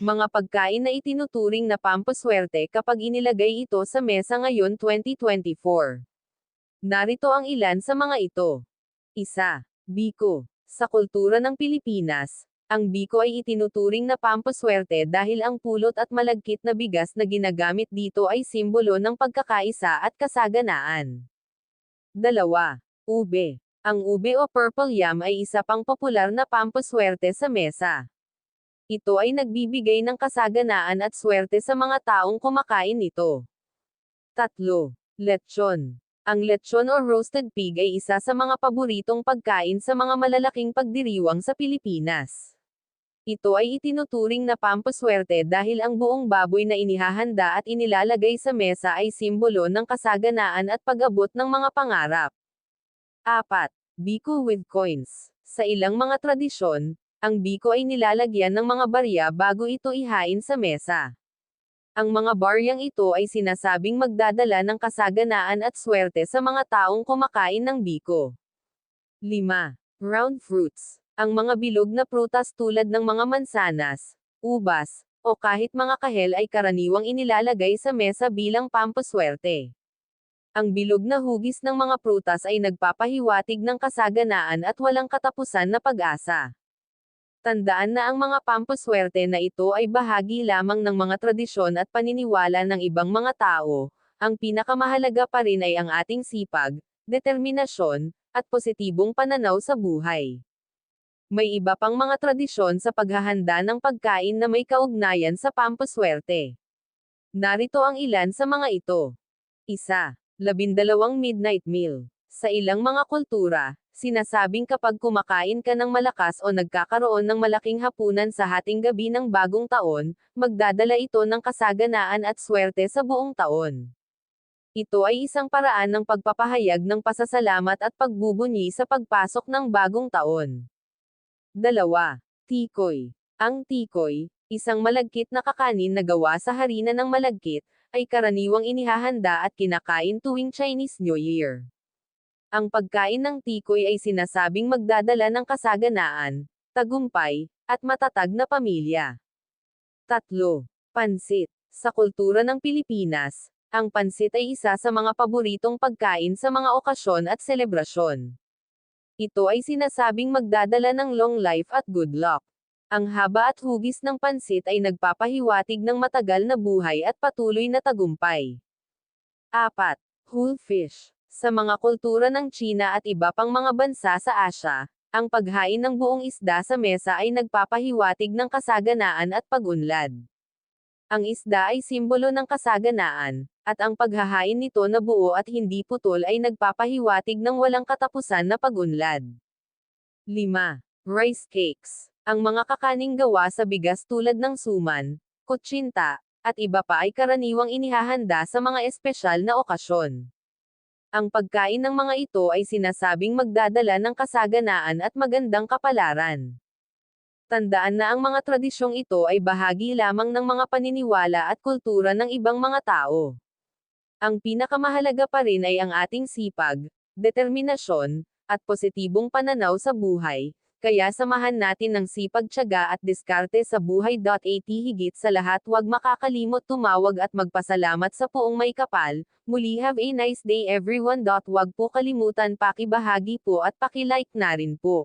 Mga pagkain na itinuturing na pampaswerte kapag inilagay ito sa mesa ngayon 2024. Narito ang ilan sa mga ito. Isa. Biko. Sa kultura ng Pilipinas, ang biko ay itinuturing na pampaswerte dahil ang pulot at malagkit na bigas na ginagamit dito ay simbolo ng pagkakaisa at kasaganaan. Dalawa. Ube. Ang ube o purple yam ay isa pang popular na pampaswerte sa mesa. Ito ay nagbibigay ng kasaganaan at swerte sa mga taong kumakain nito. Tatlo. Lechon. Ang lechon o roasted pig ay isa sa mga paboritong pagkain sa mga malalaking pagdiriwang sa Pilipinas. Ito ay itinuturing na pampaswerte dahil ang buong baboy na inihahanda at inilalagay sa mesa ay simbolo ng kasaganaan at pag-abot ng mga pangarap. 4. Biko with coins. Sa ilang mga tradisyon, ang biko ay nilalagyan ng mga barya bago ito ihain sa mesa. Ang mga baryang ito ay sinasabing magdadala ng kasaganaan at swerte sa mga taong kumakain ng biko. 5. Round fruits. Ang mga bilog na prutas tulad ng mga mansanas, ubas, o kahit mga kahel ay karaniwang inilalagay sa mesa bilang pampaswerte. Ang bilog na hugis ng mga prutas ay nagpapahiwatig ng kasaganaan at walang katapusan na pag-asa. Tandaan na ang mga pampaswerte na ito ay bahagi lamang ng mga tradisyon at paniniwala ng ibang mga tao, ang pinakamahalaga pa rin ay ang ating sipag, determinasyon, at positibong pananaw sa buhay. May iba pang mga tradisyon sa paghahanda ng pagkain na may kaugnayan sa pampaswerte. Narito ang ilan sa mga ito. Isa. Labindalawang midnight meal. Sa ilang mga kultura, sinasabing kapag kumakain ka ng malakas o nagkakaroon ng malaking hapunan sa hating gabi ng bagong taon, magdadala ito ng kasaganaan at swerte sa buong taon. Ito ay isang paraan ng pagpapahayag ng pasasalamat at pagbubunyi sa pagpasok ng bagong taon. Dalawa. Tikoy. Ang tikoy, isang malagkit na kakanin na gawa sa harina ng malagkit, ay karaniwang inihahanda at kinakain tuwing Chinese New Year. Ang pagkain ng tikoy ay sinasabing magdadala ng kasaganaan, tagumpay, at matatag na pamilya. Tatlo. Pansit. Sa kultura ng Pilipinas, ang pansit ay isa sa mga paboritong pagkain sa mga okasyon at selebrasyon. Ito ay sinasabing magdadala ng long life at good luck. Ang haba at hugis ng pansit ay nagpapahiwatig ng matagal na buhay at patuloy na tagumpay. 4. Whole fish. Sa mga kultura ng China at iba pang mga bansa sa Asya, ang paghain ng buong isda sa mesa ay nagpapahiwatig ng kasaganaan at pagunlad. Ang isda ay simbolo ng kasaganaan, at ang paghahain nito na buo at hindi putol ay nagpapahiwatig ng walang katapusan na pagunlad. 5. Rice cakes. Ang mga kakaning gawa sa bigas tulad ng suman, kutsinta, at iba pa ay karaniwang inihahanda sa mga espesyal na okasyon. Ang pagkain ng mga ito ay sinasabing magdadala ng kasaganaan at magandang kapalaran. Tandaan na ang mga tradisyong ito ay bahagi lamang ng mga paniniwala at kultura ng ibang mga tao. Ang pinakamahalaga pa rin ay ang ating sipag, determinasyon, at positibong pananaw sa buhay, kaya samahan natin ng sipag tiyaga at diskarte sa buhay.at higit sa lahat huwag makakalimot tumawag at magpasalamat sa poong may kapal, muli have a nice day everyone. Huwag po kalimutan pakibahagi po at pakilike na rin po.